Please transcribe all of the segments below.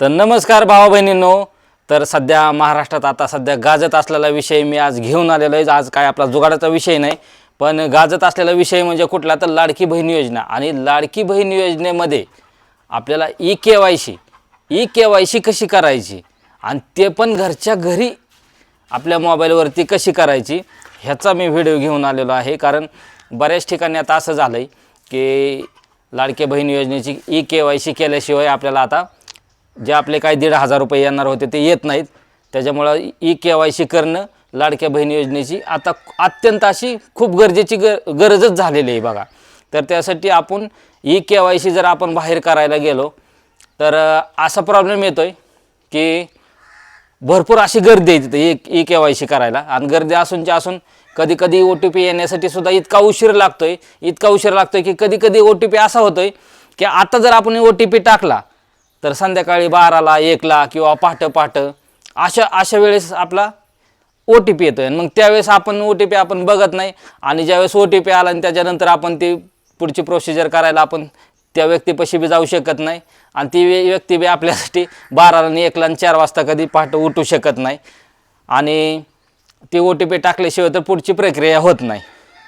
तर नमस्कार भावा बहिणींनो तर सध्या महाराष्ट्रात आता सध्या गाजत असलेला विषय मी आज घेऊन आलेलो आहे. आज काय आपला जुगाडाचा विषय नाही. पण गाजत असलेला विषय म्हणजे कुठला? तर लाडकी बहीण योजना. आणि लाडकी बहीण योजनेमध्ये आपल्याला E K Y C E K Y C कशी करायची? आणि ते पण घरच्या घरी आपल्या मोबाईलवरती कशी करायची? ह्याचा मी व्हिडिओ घेऊन आलेलो आहे. कारण बऱ्याच ठिकाणी आता असं झालं आहे की लाडके बहीण योजनेची ई के वाय सी केल्याशिवाय आपल्याला आता जे आपले काय दीड हजार रुपये येणार होते ते येत नाहीत. त्याच्यामुळं ई के वाय सी करणं लाडक्या बहीण योजनेची आता अत्यंत अशी खूप गरजेची ग गरजच झालेली आहे बघा. तर त्यासाठी आपण ई के वाय सी जर आपण बाहेर करायला गेलो तर असा प्रॉब्लेम येतो आहे की भरपूर अशी गर्दी आहे तिथे एक ई के वाय सी करायला. आणि गर्दी असूनच्या असून कधी कधी ओ टी पी येण्यासाठी सुद्धा इतका उशीर लागतो आहे इतका उशीर लागतो आहे की कधी कधी ओ टी पी असा होतो आहे की आता जर आपण ओ टी पी टाकला तर संध्याकाळी बाराला एकला किंवा पहाटं पहाटं अशा अशा वेळेस आपला ओ टी पी येतो आहे मग त्यावेळेस आपण ओ टी पी आपण बघत नाही. आणि ज्यावेळेस ओ टी पी आला आणि त्याच्यानंतर आपण ती पुढची प्रोसिजर करायला आपण त्या व्यक्तीपाशी बी जाऊ शकत नाही. आणि ती वे- व्यक्ती बी आपल्यासाठी बाराला आणि एकला आणि चार वाजता कधी पहाटं उठू शकत नाही. आणि ती ओ टी पी टाकल्याशिवाय तर पुढची प्रक्रिया होत नाही.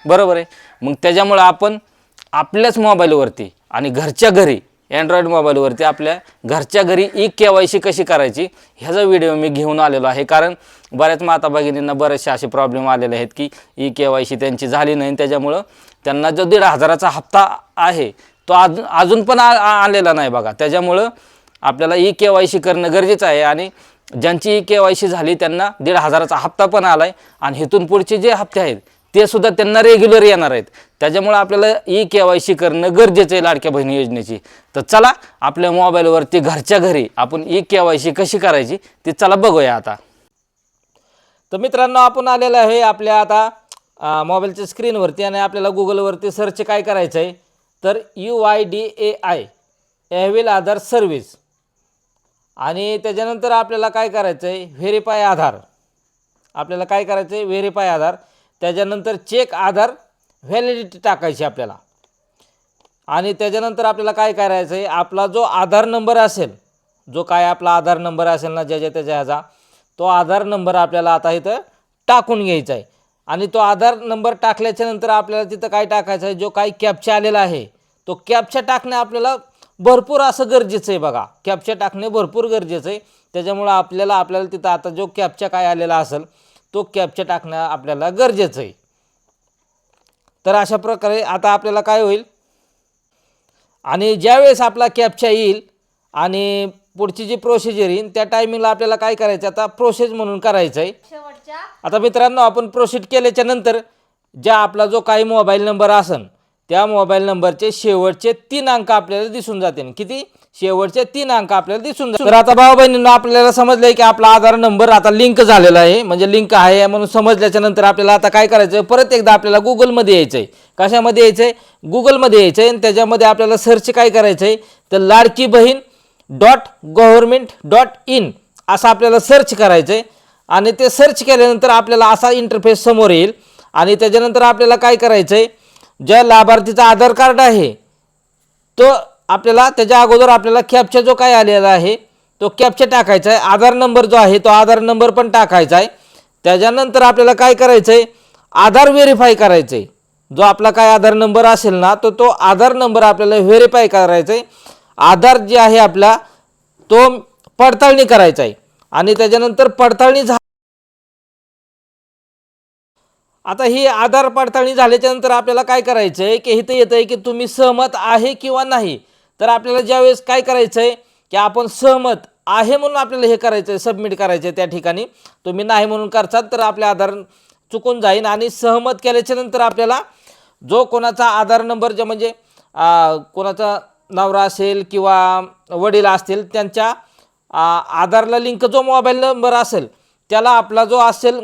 बरोबर आहे? मग त्याच्यामुळं आपण आपल्याच मोबाईलवरती आणि घरच्या घरी अँड्रॉईड मोबाईलवरती आपल्या घरच्या घरी ई के वाय सी कशी करायची ह्याचा व्हिडिओ मी घेऊन आलेलो आहे. कारण बऱ्याच माता भगिनींना बरेचसे असे प्रॉब्लेम आलेले आहेत की ई के वाय सी त्यांची झाली नाही. त्याच्यामुळं त्यांना जो दीड हजाराचा हप्ता आहे तो अजून अजून पण आ आलेला नाही बघा. त्याच्यामुळं आपल्याला ई के वाय सी करणं गरजेचं आहे. आणि ज्यांची ई के वाय सी झाली त्यांना दीड हजाराचा हप्ता पण आला आहे आणि इथून पुढचे जे हप्ते आहेत ते सुद्धा त्यांना रेग्युलर येणार आहेत. त्याच्यामुळं आपल्याला ई के वाय सी करणं गरजेचं आहे लाडक्या बहिणी योजनेची. तर चला आपल्या मोबाईलवरती घरच्या घरी आपण ई के वाय सी कशी करायची ती चला बघूया आता. तर मित्रांनो आपण आलेलं आहे आपल्या आता मोबाईलच्या स्क्रीनवरती आणि आपल्याला गुगलवरती सर्च काय करायचं आहे तर U I D A I avail Aadhaar service. आणि त्याच्यानंतर आपल्याला काय करायचं आहे व्हेरीफाय आधार. आपल्याला काय करायचं आहे व्हेरीफाय आधार. त्याच्यानंतर चेक आधार व्हॅलिडिटी टाकायची आपल्याला. आणि त्याच्यानंतर आपल्याला काय करायचं आहे? आपला जो आधार नंबर असेल जो काय आपला आधार नंबर असेल ना ज्याच्या त्याच्या ह्याचा तो आधार नंबर आपल्याला आता इथं टाकून घ्यायचा आहे. आणि तो आधार नंबर टाकल्याच्या नंतर आपल्याला तिथं काय टाकायचं आहे? जो काही कॅपचा आलेला आहे तो कॅपचा टाकणे आपल्याला भरपूर असं गरजेचं आहे बघा. कॅपचा टाकणे भरपूर गरजेचं आहे. त्याच्यामुळं आपल्याला आपल्याला तिथं आता जो कॅपचा काय आलेला असेल तो कॅपचा टाकणं आपल्याला गरजेचं आहे. तर अशा प्रकारे आता आपल्याला काय होईल? आणि ज्यावेळेस आपला कॅपचा येईल आणि पुढची जी प्रोसिजर येईल त्या टायमिंगला आपल्याला काय करायचं? आता प्रोसेस म्हणून करायचं आहे. आता मित्रांनो आपण प्रोसीड केल्याच्यानंतर ज्या आपला जो काही मोबाईल नंबर असन त्या मोबाईल नंबरचे शेवटचे तीन अंक आपल्याला दिसून जातील. किती? शेवटचे तीन अंक आपल्याला दिसून तर आता भाऊ बहिणींना आपल्याला समजलंय की आपला आधार नंबर आता लिंक झालेला आहे. म्हणजे लिंक आहे म्हणून समजल्याच्या नंतर आपल्याला आता काय करायचं परत एकदा आपल्याला गुगलमध्ये यायचं आहे कशामध्ये यायचं आहे गुगलमध्ये यायचं आहे आणि त्याच्यामध्ये आपल्याला सर्च काय करायचं आहे तर Ladki Bahin dot government dot in असं आपल्याला सर्च करायचं आहे आणि ते सर्च केल्यानंतर आपल्याला असा इंटरफेस समोर येईल. आणि त्याच्यानंतर आपल्याला काय करायचं आहे ज्या लाभार्थीचा आधार कार्ड आहे तो आपल्याला त्याच्या अगोदर आपल्याला कॅपचा जो काय आलेला आहे तो कॅपचा टाकायचा आहे. आधार नंबर जो आहे तो आधार नंबर पण टाकायचा आहे. त्याच्यानंतर आपल्याला काय करायचं आहे? आधार व्हेरीफाय करायचं आहे. जो आपला काय आधार नंबर असेल ना तो तो आधार नंबर आपल्याला व्हेरीफाय करायचा आहे. आधार जे आहे आपला तो पडताळणी करायचा आहे. आणि त्याच्यानंतर पडताळणी झा आता ही आधार पडताळणी झाल्याच्यानंतर आपल्याला काय करायचं आहे की इथं येतं आहे की तुम्ही सहमत आहे किंवा नाही. तर आपल्याला ज्यावेळेस काय करायचं आहे की आपण सहमत आहे म्हणून आपल्याला हे करायचं आहे सबमिट करायचं आहे त्या ठिकाणी. तुम्ही नाही म्हणून करसाल तर आपले आधार चुकून जाईन आणि सहमत केल्याच्यानंतर आपल्याला जो कोणाचा आधार नंबर जे म्हणजे कोणाचा नवरा असेल किंवा वडील असतील त्यांच्या आधारला लिंक जो मोबाईल नंबर असेल त्याला आपला जो असेल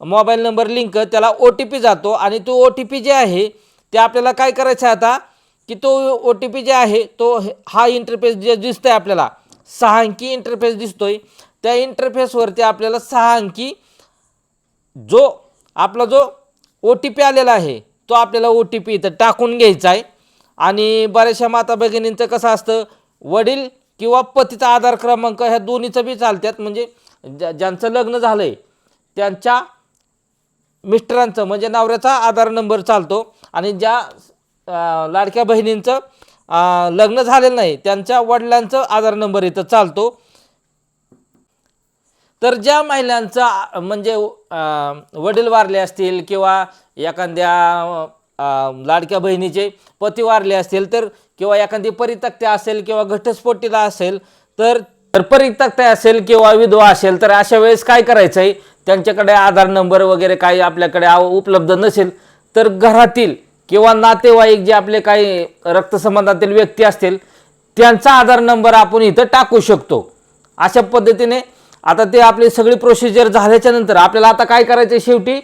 मोबाईल नंबर लिंक त्याला ओ टी पी जातो आणि तो ओ टी पी जे आहे ते आपल्याला काय करायचं आहे आता? की तो ओ टी पी जे आहे तो हे- हा इंटरफेस जे दिसतो आहे आपल्याला सहा अंकी इंटरफेस दिसतोय. त्या इंटरफेसवरती आपल्याला सहा अंकी जो आपला जो ओ टी पी आलेला आहे तो आपल्याला ओ टी पी इथं टाकून घ्यायचा आहे आणि बऱ्याचशा माता भगिनींचं कसं असतं वडील किंवा पतीचा आधार क्रमांक ह्या दोन्हीचं बी चालतात म्हणजे ज्या ज्यांचं लग्न झालं आहे त्यांच्या मिस्टरांचं म्हणजे नवऱ्याचा आधार नंबर चालतो. आणि ज्या लाडक्या बहिणींचं लग्न झालेलं नाही. त्यांच्या वडिलांचं आधार नंबर इथं चालतो. तर ज्या महिलांचा म्हणजे वडील वारले असतील किंवा एखाद्या लाडक्या बहिणीचे पती वारले असतील तर किंवा एखादी परितक्त्या असेल किंवा घटस्फोटीला असेल तर तर परितक्त्या असेल किंवा विधवा असेल तर अशा वेळेस काय करायचं आहे त्यांच्याकडे आधार नंबर वगैरे काही आपल्याकडे उपलब्ध नसेल तर घरातील किंवा नातेवाईक जे आपले काही रक्तसंबंधातील व्यक्ती असतील त्यांचा आधार नंबर आपण इथं टाकू शकतो. अशा पद्धतीने आता ते आपली सगळी प्रोसिजर झाल्याच्यानंतर आपल्याला आता काय करायचं आहे शेवटी?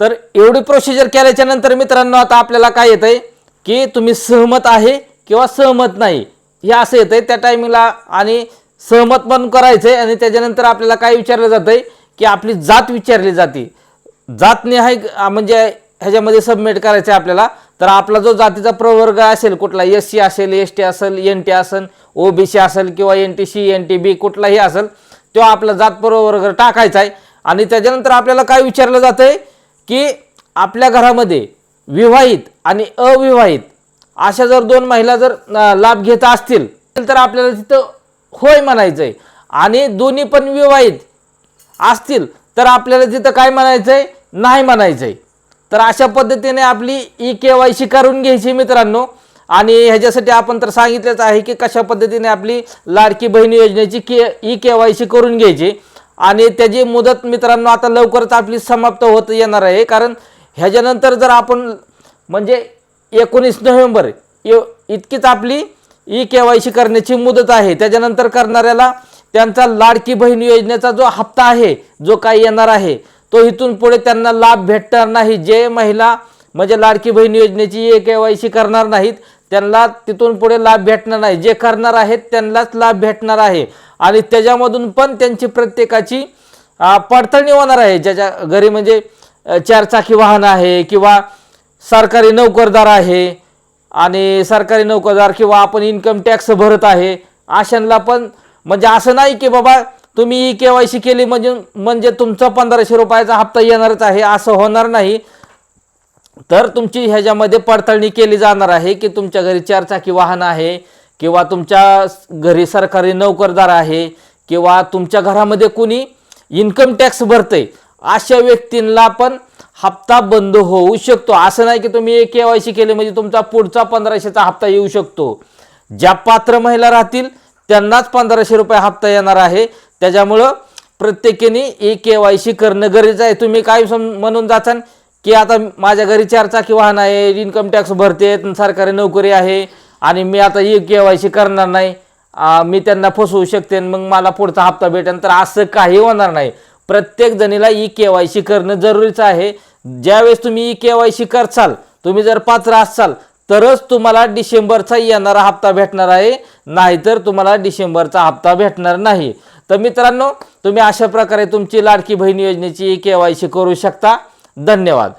तर एवढी प्रोसिजर केल्याच्यानंतर मित्रांनो आता आपल्याला काय येतं आहे की तुम्ही सहमत आहे किंवा सहमत नाही. हे असं येतं आहे त्या टायमिंगला आणि सहमत पण करायचं आहे आणि त्याच्यानंतर आपल्याला काय विचारलं जातं आहे की आपली जात विचारली जाते. जात निहाय म्हणजे ह्याच्यामध्ये सबमिट करायचं आहे आपल्याला. तर आपला जो जातीचा प्रवर्ग असेल कुठला एस सी असेल एस टी असेल एन टी असेल ओ बी सी असेल किंवा N T C N T B कुठलाही असेल तो आपला जात प्रवर्ग टाकायचा आहे. आणि त्याच्यानंतर आपल्याला काय विचारलं जातं आहे की आपल्या घरामध्ये विवाहित आणि अविवाहित अशा जर दोन महिला जर लाभ घेत असतील तर आपल्याला तिथं होय म्हणायचं आहे आणि दोन्ही पण विवाहित असतील तर आपल्याला तिथं काय म्हणायचं आहे नाही म्हणायचं आहे तर अशा पद्धतीने आपली ई के वाय सी करून घ्यायची मित्रांनो. आणि ह्याच्यासाठी आपण तर सांगितलंच आहे की कशा पद्धतीने आपली लाडकी बहीण योजनेची K E K Y C करून घ्यायची. आणि त्याची मुदत मित्रांनो आता लवकरच आपली समाप्त होत येणार आहे. कारण ह्याच्यानंतर जर आपण म्हणजे एकोणीस नोव्हेंबर इतकीच आपली ई के वाय सी करण्याची मुदत आहे. त्याच्यानंतर करणाऱ्याला त्यांचा लाडकी बहीण योजनेचा जो हप्ता आहे जो काही येणार आहे तो इथून पुढे त्यांना लाभ भेटणार नाही. जे महिला म्हणजे लाडकी बहीण योजनेची ए के वाय सी करणार नाहीत त्यांना तिथून पुढे लाभ भेटणार नाही. जे करणार आहेत त्यांनाच लाभ भेटणार आहे. आणि त्याच्यामधून पण त्यांची प्रत्येकाची पडताळणी होणार आहे. ज्याच्या घरी म्हणजे चारचाकी वाहन आहे किंवा सरकारी नोकरदार आहे आणि सरकारी नोकरदार किंवा आपण इन्कम टॅक्स भरत आहे अशांना पण म्हणजे असं नाही की बाबा तुम्ही ई के वाय सी केली म्हणजे म्हणजे तुमचा पंधराशे रुपयाचा हप्ता येणारच आहे असं होणार नाही. तर तुमची ह्याच्यामध्ये पडताळणी केली जाणार आहे की तुमच्या घरी चारचाकी वाहन आहे किंवा तुमच्या घरी सरकारी नोकरदार आहे किंवा तुमच्या घरामध्ये कुणी इन्कम टॅक्स भरते अशा व्यक्तींना पण हप्ता बंद होऊ शकतो. असं नाही की तुम्ही के वाय सी केले म्हणजे तुमचा पुढचा पंधराशेचा हप्ता येऊ शकतो. ज्या पात्र महिला राहतील त्यांनाच पंधराशे रुपये हप्ता येणार आहे. त्याच्यामुळं प्रत्येकीने ई के वाय सी करणं गरजेचं आहे. तुम्ही काय सम म्हणून जाचाल की आता माझ्या घरी चार चाकी वाहन आहे इन्कम टॅक्स भरते सरकारी नोकरी आहे आणि मी आता ई के वाय सी करणार नाही मी त्यांना फसवू शकते आणि मग मला पुढचा हप्ता भेटेल तर असं काही होणार नाही. प्रत्येक जणीला ई के वाय सी करणं जरुरीचं आहे. ज्यावेळेस तुम्ही ई के वाय सी करसाल तुम्ही जर पात्र असाल तरच तुम्हाला डिसेंबरचा येणारा हप्ता भेटणार आहे. नाहीतर तुम्हाला डिसेंबरचा हप्ता भेटणार नाही. तर मित्रांनो तुम्ही अशा प्रकारे तुमची लाडकी बहीण योजनेची के वाय सी करू शकता. धन्यवाद.